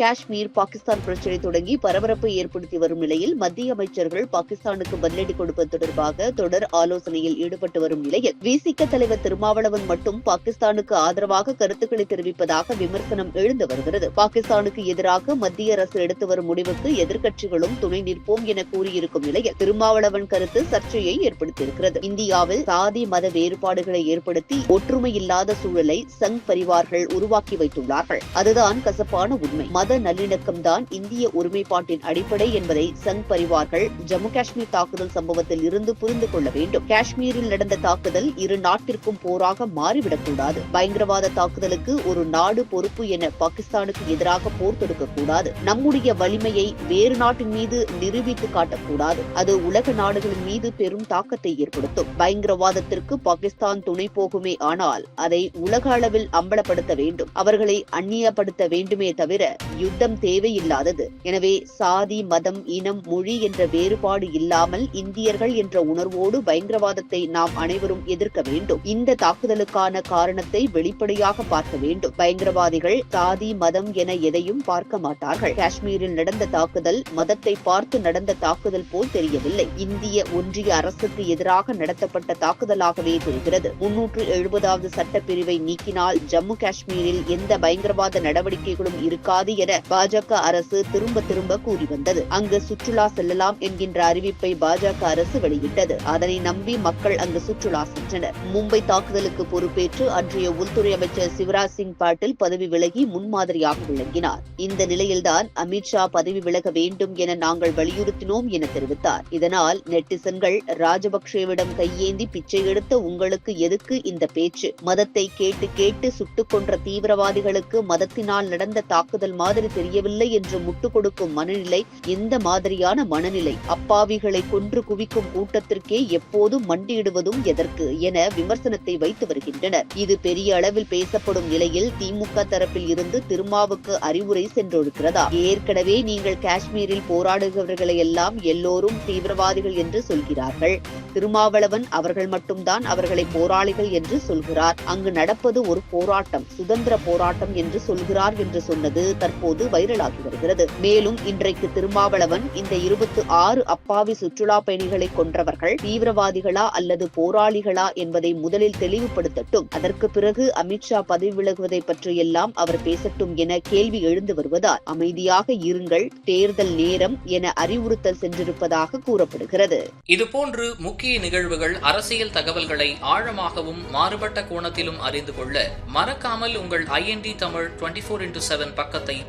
காஷ்மீர் பாகிஸ்தான் பிரச்சினை தொடங்கி பரபரப்பை ஏற்படுத்தி வரும் நிலையில் மத்திய அமைச்சர்கள் பாகிஸ்தானுக்கு பதிலடி கொடுப்பது தொடர்பாக தொடர் ஆலோசனையில் ஈடுபட்டு வரும் நிலையில் விசிக தலைவர் திருமாவளவன் மட்டும் பாகிஸ்தானுக்கு ஆதரவாக கருத்துக்களை தெரிவிப்பதாக விமர்சனம் எழுந்து வருகிறது. பாகிஸ்தானுக்கு எதிராக மத்திய அரசு எடுத்து வரும் முடிவுக்கு எதிர்க்கட்சிகளும் துணை நிற்போம் என கூறியிருக்கும் நிலையில் திருமாவளவன் கருத்து சர்ச்சையை ஏற்படுத்தியிருக்கிறது. இந்தியாவில் சாதி மத வேறுபாடுகளை ஏற்படுத்தி ஒற்றுமை இல்லாத சூழலை சங் பரிவார்கள் உருவாக்கி வைத்துள்ளார்கள். அதுதான் கசப்பான உண்மை. மத நல்லிணக்கம் தான் இந்திய ஒருமைப்பாட்டின் அடிப்படை என்பதை சங் பரிவார்கள் ஜம்மு காஷ்மீர் தாக்குதல் சம்பவத்தில் இருந்து புரிந்து கொள்ள வேண்டும். காஷ்மீரில் நடந்த தாக்குதல் இரு நாட்டிற்கும் போராக மாறிவிடக்கூடாது. பயங்கரவாத தாக்குதலுக்கு ஒரு நாடு பொறுப்பு என பாகிஸ்தானுக்கு எதிராக போர் தொடுக்கக்கூடாது. நம்முடைய வலிமையை வேறு நாட்டின் மீது நிரூபித்து காட்டக்கூடாது. அது உலக நாடுகளின் மீது பெரும் தாக்கத்தை ஏற்படுத்தும். பயங்கரவாதத்திற்கு பாகிஸ்தான் துணை போகுமே ஆனால் அதை உலக அளவில் அம்பலப்படுத்த வேண்டும். அவர்களை அந்நியப்படுத்த வேண்டுமே தவிர யுத்தம் தேவையில்லாதது. எனவே சாதி மதம் இனம் மொழி என்ற வேறுபாடு இல்லாமல் இந்தியர்கள் என்ற உணர்வோடு பயங்கரவாதத்தை நாம் அனைவரும் எதிர்க்க வேண்டும். இந்த தாக்குதலுக்கான காரணத்தை வெளிப்படையாக பார்க்க வேண்டும். பயங்கரவாதிகள் சாதி மதம் என எதையும் பார்க்க மாட்டார்கள். காஷ்மீரில் நடந்த தாக்குதல் மதத்தை பார்த்து நடந்த தாக்குதல் போல் தெரியவில்லை. இந்திய ஒன்றிய அரசுக்கு எதிராக நடத்தப்பட்ட தாக்குதலாகவே தெரிகிறது. முன்னூற்று எழுபதாவது சட்டப்பிரிவை நீக்கினால் ஜம்மு காஷ்மீரில் எந்த பயங்கரவாத நடவடிக்கைகளும் இருக்காது என பாஜக அரசு திரும்ப திரும்ப கூறி வந்தது. அங்கு சுற்றுலா செல்லலாம் என்கின்ற அறிவிப்பை பாஜக அரசு வெளியிட்டது. அதனை நம்பி மக்கள் அங்கு சுற்றுலா சென்றனர். மும்பை தாக்குதலுக்கு பொறுப்பேற்று அன்றைய உள்துறை அமைச்சர் சிவராஜ் சிங் பாட்டில் பதவி விலகி முன்மாதிரியாக விளங்கினார். இந்த நிலையில்தான் அமித்ஷா பதவி விலக வேண்டும் என நாங்கள் வலியுறுத்தினோம் என தெரிவித்தார். இதனால் நெட்டிசன்கள் ராஜபக்சேவிடம் கையேந்தி பிச்சை எடுத்த உங்களுக்கு எதுக்கு இந்த பேச்சு? மதத்தை கேட்டு கேட்டு சுட்டுக் கொன்ற தீவிரவாதிகளுக்கு மதத்தினால் நடந்த தாக்குதல் மாதிரி தெரியவில்லை என்று முட்டுக் கொடுக்கும் மனநிலை எந்த மாதிரியான மனநிலை? அப்பாவிகளை கொன்று குவிக்கும் கூட்டத்திற்கே எப்போதும் மண்டியிடுவதும் எதற்கு என விமர்சனத்தை வைத்து வருகின்றனர். இது பெரிய அளவில் பேசப்படும் நிலையில் திமுக தரப்பில் இருந்து திருமாவுக்கு அறிவுரை சென்றொழுக்கிறதா ஏற்கனவே நீங்கள் காஷ்மீரில் போராடுகிறவர்களை எல்லாம் எல்லோரும் தீவிரவாதிகள் என்று சொல்கிறார்கள். திருமாவளவன் அவர்கள் மட்டும்தான் அவர்களை போராளிகள் என்று சொல்கிறார். அங்கு நடப்பது ஒரு போராட்டம் சுதந்திர போராட்டம் என்று சொல்கிறார் என்று சொன்னது தற்போது தற்போது வைரலாகி வருகிறது. மேலும் இன்றைக்கு திருமாவளவன் இந்த இருபத்தி ஆறு அப்பாவி சுற்றுலா பயணிகளை கொன்றவர்கள் தீவிரவாதிகளா அல்லது போராளிகளா என்பதை முதலில் தெளிவுபடுத்தட்டும். அதற்கு பிறகு அமித்ஷா பதவி விலகுவதை பற்றியெல்லாம் அவர் பேசட்டும் என கேள்வி எழுந்து வருவதால் அமைதியாக இருங்கள் தேர்தல் நேரம் என அறிவுறுத்தல் சென்றிருப்பதாக கூறப்படுகிறது. இதுபோன்று முக்கிய நிகழ்வுகள் அரசியல் தகவல்களை ஆழமாகவும் மாறுபட்ட கோணத்திலும் அறிந்து கொள்ள மறக்காமல் உங்கள் IND Tamil twenty four into seven பக்கத்தை